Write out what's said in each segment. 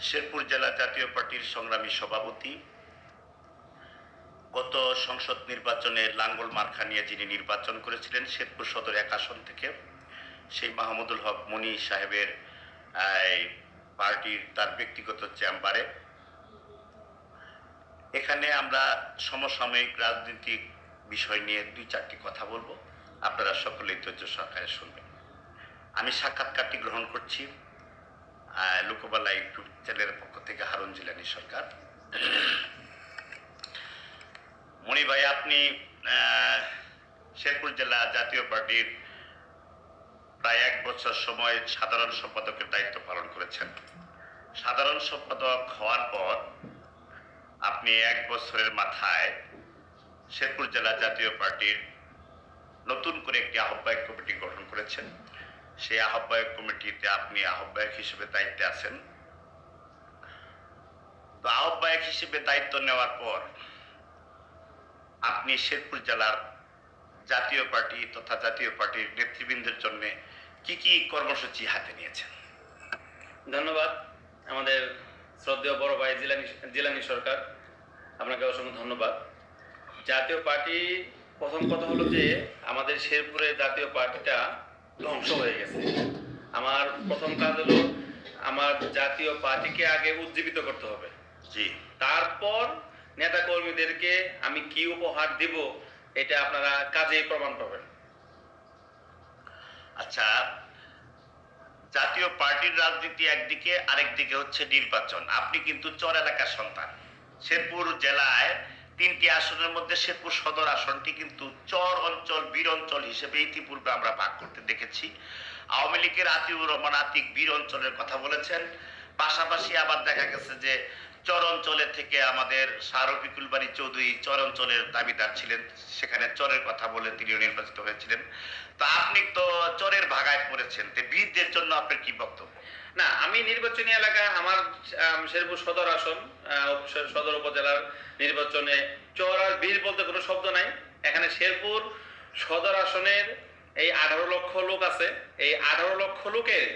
শেরপুর জেলা জাতীয় পার্টির সংগ্রামী সভাপতি, গত সংসদ নির্বাচনে লাঙ্গল মার্খা নিয়ে যিনি নির্বাচন করেছিলেন, শেরপুর সদর এক আসন থেকে, সেই মাহমুদুল হক মনি সাহেবের পার্টির তার ব্যক্তিগত চেম্বারে। এখানে আমরা সমসাময়িক রাজনৈতিক বিষয় নিয়ে দুই চারটি কথা বলব। আপনারা সকলেই ধৈর্য সহকারে শুনবেন। আমি সাক্ষাৎকারটি গ্রহণ করছি। লোকবালা ইউটিউব চ্যানেলের পক্ষ থেকে হারুন জিলানি সরকার। মণি ভাই, আপনি শেরপুর জেলা জাতীয় পার্টির প্রায় এক বছর সময় সাধারণ সম্পাদকের দায়িত্ব পালন করেছেন। সাধারণ সম্পাদক হওয়ার পর আপনি এক বছরের মাথায় শেরপুর জেলা জাতীয় পার্টির নতুন করে একটি আহ্বায়ক কমিটি গঠন করেছেন। সেই আহ্বায়ক কমিটিতে আপনি আহ্বায়ক হিসেবে দায়িত্বে আছেন। তো আহ্বায়ক হিসেবে দায়িত্ব নেওয়ার পর আপনি শেরপুর জেলার জাতীয় পার্টি তথা জাতীয় পার্টির নেতৃবৃন্দের জন্য কি কি কর্মসূচি হাতে নিয়েছেন? ধন্যবাদ। আমাদের শ্রদ্ধেয় বড় ভাই জিলানি জিলানি সরকার, আপনাকে অসংখ্য ধন্যবাদ। জাতীয় পার্টি প্রথম কথা হলো যে আমাদের শেরপুরে জাতীয় পার্টিটা ধ্বংস হয়ে গেছে। আমার প্রথম কাজ হলো আমার জাতীয় পার্টিকে আগে উজ্জীবিত করতে হবে। জি। তারপর নেতা কর্মীদেরকে আমি কি উপহার দিব এটা আপনারা কাজেই প্রমাণ পাবেন। আচ্ছা জাতীয় পার্টির রাজনীতি একদিকে আরেকদিকে হচ্ছে নির্বাচন। আপনি কিন্তু চর এলাকার সন্তান। শেরপুর জেলায় তিনটি আসনের মধ্যে শেরপুর সদর আসনটি কিন্তু চর অঞ্চল, বীর অঞ্চল হিসেবে ইতিপূর্বে আমরা ভাগ করতে দেখেছি। আওয়ামী লীগের আতিউর রহমান আতিক বীর অঞ্চলের কথা বলেছেন। পাশাপাশি আবার দেখা গেছে যে চর অঞ্চলের থেকে আমাদের শাহরফিকুল বাড়ি চৌধুরী চর অঞ্চলের দাবিদার ছিলেন। সেখানে চরের কথা বলে তিনিও নির্বাচিত হয়েছিলেন। তো আপনি তো চরের ভাগায় পড়েছেন। বীরদের জন্য আপনার কি বক্তব্য? না, আমি নির্বাচনী এলাকা আমার শেরপুর সদর আসন সদর উপজেলার নির্বাচনে চর আর বীর বলতে কোনো শব্দ নাই। এখানে শেরপুর সদর আসনের এই আঠারো লক্ষ লোক আছে। এই আঠারো লক্ষ লোকের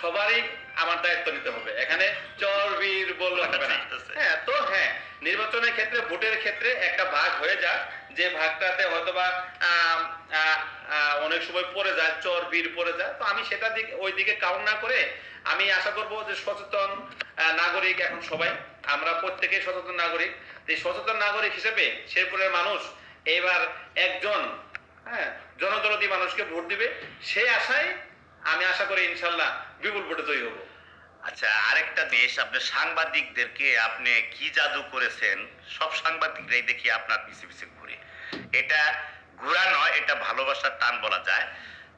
সবারই আমার দায়িত্ব নিতে হবে। এখানে চর বীর বললে হবে না ঠিক আছে। হ্যাঁ তো হ্যাঁ নির্বাচনের ক্ষেত্রে, ভোটের ক্ষেত্রে একটা ভাগ হয়ে যায় যে ভাগটাতে হয়তোবা অনেক সময় পড়ে যায়, চর বীর পড়ে যায়। তো আমি সেটা দিকে, ওই দিকে কাউন্ট না করে আমি আশা করব যে সচেতন নাগরিক এখন সবাই, আমরা প্রত্যেকেই সচেতন নাগরিক। এই সচেতন নাগরিক হিসেবে শেরপুরের মানুষ এবার একজন হ্যাঁ জনদরদি মানুষকে ভোট দিবে। সেই আশায় আমি আশা করি ইনশাল্লাহ বিপুল ভোটে জয়ী হব। আচ্ছা আরেকটা দেশ, আপনি সাংবাদিকদেরকে আপনি কি জাদু করেছেন? সব সাংবাদিকরাই দেখি আপনার পিছে পিছে ঘুরে। এটা ঘোরা নয়, এটা ভালোবাসার টান বলা যায়।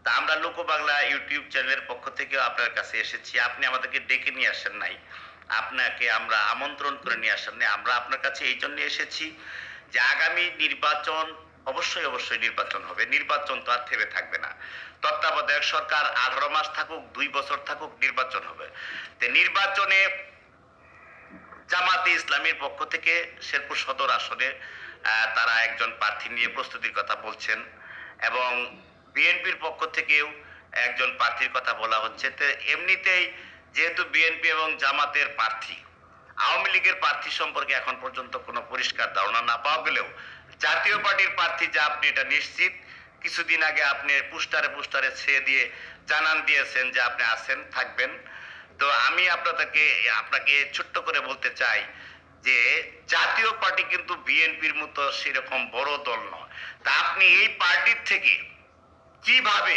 তা আমরা লোকবাংলা ইউটিউব চ্যানেলের পক্ষ থেকে আপনার কাছে এসেছি। আপনি আমাদেরকে ডেকে নিয়ে আসেন নাই। আপনাকে আমরা আমন্ত্রণ করে নিয়ে আসেন নাই। আমরা আপনার কাছে এই জন্য এসেছি যে আগামী নির্বাচন অবশ্যই অবশ্যই নির্বাচন হবে। নির্বাচন তো আর থেমে থাকবে না। তত্ত্বাবধায়ক সরকার আঠারো মাস থাকুক, দুই বছর থাকুক, নির্বাচন হবে। তো নির্বাচনে জামাতে ইসলামীর পক্ষ থেকে শেরপুর সদর আসনে তারা একজন প্রার্থী নিয়ে প্রস্তুতির কথা বলছেন এবং বিএনপির পক্ষ থেকেও একজন প্রার্থীর কথা বলা হচ্ছে। তো এমনিতেই যেহেতু বিএনপি এবং জামাতের প্রার্থী, আওয়ামী লীগের প্রার্থী সম্পর্কে এখন পর্যন্ত কোনো পরিষ্কার ধারণা না পাওয়া গেলেও জাতীয় পার্টির প্রার্থী যা আপনি, এটা নিশ্চিত। কিছুদিন আগে আপনি পুস্টারে পুস্টারে ছেয়ে দিয়ে জানান দিয়েছেন যে আপনি আছেন, থাকবেন। তো আমি আপনাদেরকে, আপনাকে ছোট্ট করে বলতে চাই যে জাতীয় পার্টি কিন্তু বিএনপির মতো সেরকম বড় দল নয়। তা আপনি এই পার্টির থেকে কীভাবে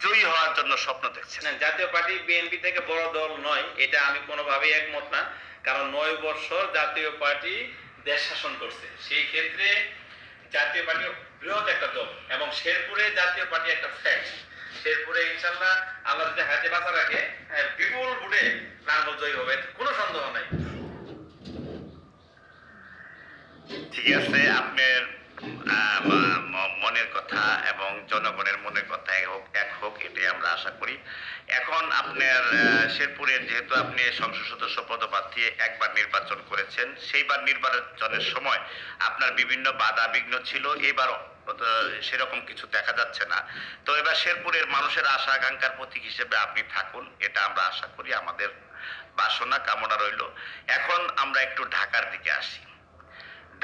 জয়ী হওয়ার জন্য স্বপ্ন দেখছেন? জাতীয় পার্টি বিএনপি থেকে বড় দল নয়, এটা আমি কোনোভাবেই একমত না। কারণ নয় বছর জাতীয় পার্টি দেশ শাসন করছে। সেই ক্ষেত্রে জাতীয় পার্টি বৃহৎ একটা দল এবং শেরপুরে জাতীয় পার্টি একটা ফ্যাক্ট শেরপুরে ইনশাল্লাহ আল্লাহ যদি হাতে বাঁচা রাখে বিপুল ভোটে নাঙ্গল জয়ী হবে, কোনো সন্দেহ নাই। ঠিক আছে, আপনার মনের কথা এবং জনগণের মনের কথা হোক, এক হোক, এটাই আমরা আশা করি। এখন আপনার শেরপুরের যেহেতু আপনি সংসদ সদস্য পদপ্রার্থী একবার নির্বাচন করেছেন, সেইবার নির্বাচনের সময় আপনার বিভিন্ন বাধা বিঘ্ন ছিল, এবার সেরকম কিছু দেখা যাচ্ছে না। তো এবার শেরপুরের মানুষের আশা আকাঙ্ক্ষার প্রতীক হিসেবে আপনি থাকুন, এটা আমরা আশা করি, আমাদের বাসনা কামনা রইল। এখন আমরা একটু ঢাকার দিকে আসি।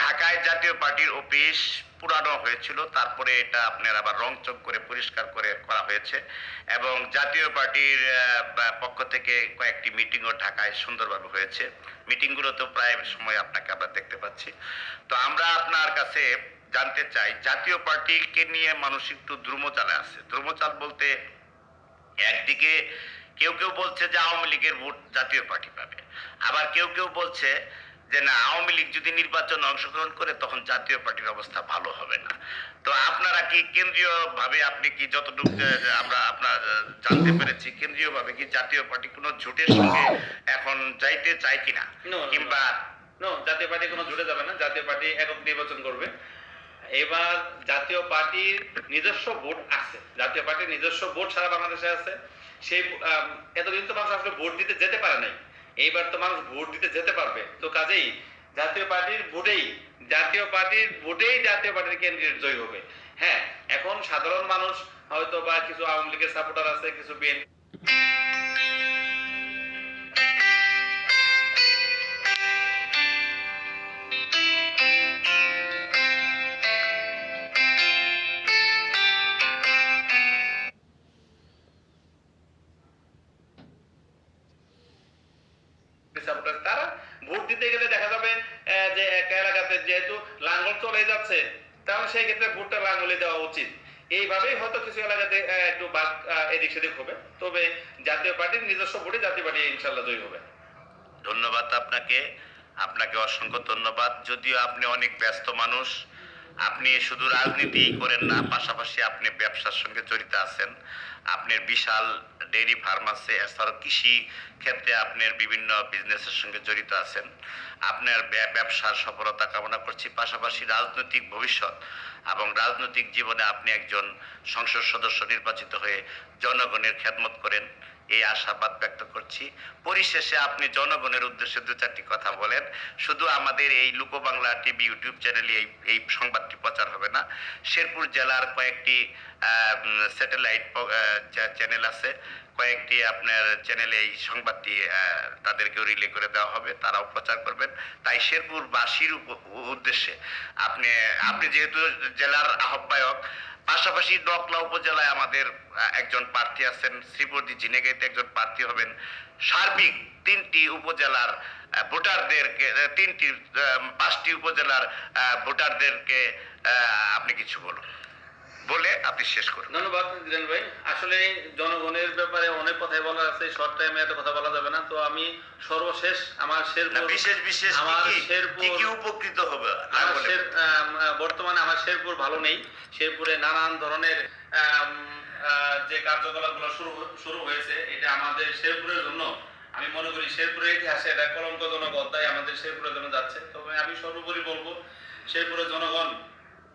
ঢাকায় জাতীয় পার্টির অফিস পুরানো হয়েছিল, তারপরে এটা আপনার আবার রং রংচং করে পরিষ্কার করে করা হয়েছে এবং জাতীয় পার্টির পক্ষ থেকে কয়েকটি মিটিংও ঢাকায় সুন্দরভাবে হয়েছে। মিটিংগুলোতেও প্রায় সময় আপনাকে আমরা দেখতে পাচ্ছি। তো আমরা আপনার কাছে জানতে চাই, জাতীয় পার্টিকে নিয়ে মানুষ একটু দ্রুমচালে আছে। দ্রুমচাল বলতে একদিকে কেউ কেউ বলছে যে আওয়ামী লীগের ভোট জাতীয় পার্টি পাবে, আবার কেউ কেউ বলছে যে না আওয়ামী লীগ যদি নির্বাচনে অংশগ্রহণ করে তখন জাতীয় পার্টির অবস্থা ভালো হবে না। তো আপনারা কি কেন্দ্রীয় ভাবে আপনি কি যতটুকু আমরা আপনার জানতে পেরেছি কেন্দ্রীয় ভাবে কি জাতীয় পার্টি কোনো জোটের সঙ্গে এখন যাইতে চায় কিনা? কিংবা নো জাতীয় পার্টি কোনো জুড়ে যাবে না জাতীয় পার্টি একক নির্বাচন করবে। এবার জাতীয় পার্টির নিজস্ব ভোট আছে। জাতীয় পার্টির নিজস্ব ভোট সারা বাংলাদেশে আছে। সেই এতদিন তো মানুষ আসলে ভোট দিতে যেতে পারে নাই। এইবার তো মানুষ ভোট দিতে যেতে পারবে। তো কাজেই জাতীয় পার্টির ভোটেই, জাতীয় পার্টির ভোটেই জাতীয় পার্টির ক্যান্ডিডেট জয় হবে। হ্যাঁ এখন সাধারণ মানুষ হয়তো বা কিছু আওয়ামী লীগের সাপোর্টার আছে, কিছু বিএনপি সেই ক্ষেত্রে ভোটটা লাঙ্গলে দেওয়া উচিত। এইভাবেই হয়তো কিছু এলাকাতে একটু বাদ এদিক সেদিক হবে। তবে জাতীয় পার্টির নিজস্ব ভোটে জাতীয় পার্টি ইনশাল্লাহ জয়ী হবে। ধন্যবাদ আপনাকে। আপনাকে অসংখ্য ধন্যবাদ। যদিও আপনি অনেক ব্যস্ত মানুষ, আপনি শুধু রাজনীতি করেন না, পাশাপাশি আপনি ব্যবসার সঙ্গে জড়িত আছেন। আপনার বিশাল ডেইরি ফার্ম এছাড়াও কৃষি ক্ষেত্রে আপনার বিভিন্ন বিজনেসের সঙ্গে জড়িত আছেন। আপনার ব্যবসার সফলতা কামনা করছি, পাশাপাশি রাজনৈতিক ভবিষ্যৎ এবং রাজনৈতিক জীবনে আপনি একজন সংসদ সদস্য নির্বাচিত হয়ে জনগণের খেদমত করেন, এই আশাবাদ ব্যক্ত করছি। পরিশেষে আপনি জনগণের উদ্দেশ্যে দু চারটি কথা বলেন। শুধু আমাদের এই লোক বাংলা টিভি ইউটিউব চ্যানেলে এই এই সংবাদটি প্রচার হবে না। শেরপুর জেলার কয়েকটি স্যাটেলাইট চ্যানেল আছে। কয়েকটি আপনার চ্যানেলে এই সংবাদটি তাদেরকেও রিলে করে দেওয়া হবে, তারাও প্রচার করবেন। তাই শেরপুরবাসীর উদ্দেশ্যে আপনি আপনি যেহেতু জেলার আহ্বায়ক পাশাপাশি ডকলা উপজেলায় আমাদের একজন প্রার্থী আছেন শ্রীপতি ঝিনেগাইতে একজন প্রার্থী হবেন। সার্বিক তিনটি উপজেলার ভোটারদেরকে তিনটি পাঁচটি উপজেলার ভোটারদেরকে আপনি কিছু বলুন। বলে আপনি শেষ করুন। ধন্যবাদ দিলেন ভাই। আসলে জনগণের ব্যাপারে অনেক কথাই বলা আছে শর্ট টাইমে এত কথা বলা যাবে না। তো আমি সর্বশেষ আমার শেরপুর বিশেষ বিশেষ আমার শেরপুর- কি কি উপকৃত হবে? না শের- বর্তমানে আমার শেরপুর ভালো নেই। শেরপুরে নানান ধরনের যে কার্যকলাপগুলো শুরু শুরু হয়েছে, এটা আমাদের শেরপুরের জন্য। আমি মনে করি শেরপুরের ইতিহাসে এটা কলঙ্কজনক অধ্যায় আমাদের শেরপুরের জন্য যাচ্ছে। তবে আমি সর্বোপরি বলব, শেরপুরের জনগণ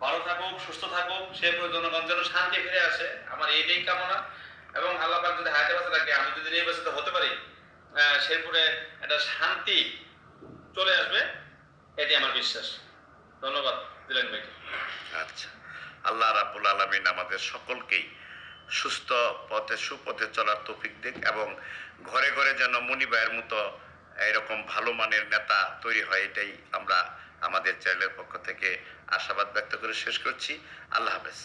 ভালো থাকুক, সুস্থ থাকুক, শেরপুরের জনগণ যেন শান্তি ফিরে আসে। আমার এইটাই কামনা। এবং আল্লাহ যদি হায়াতে বাঁচা থাকে আমি যদি নির্বাচিত হতে পারি শেরপুরে একটা শান্তি চলে আসবে, এটি আমার বিশ্বাস। ধন্যবাদ, দিলেন ভাই আচ্ছা আল্লাহ রাবুল আলমিন আমাদের সকলকেই সুস্থ পথে, সুপথে চলার তৌফিক দিক এবং ঘরে ঘরে যেন মনিবাইয়ের মতো এরকম ভালো মানের নেতা তৈরি হয়, এটাই আমরা আমাদের চ্যানেলের পক্ষ থেকে আশাবাদ ব্যক্ত করে শেষ করছি। আল্লাহ হাফেজ।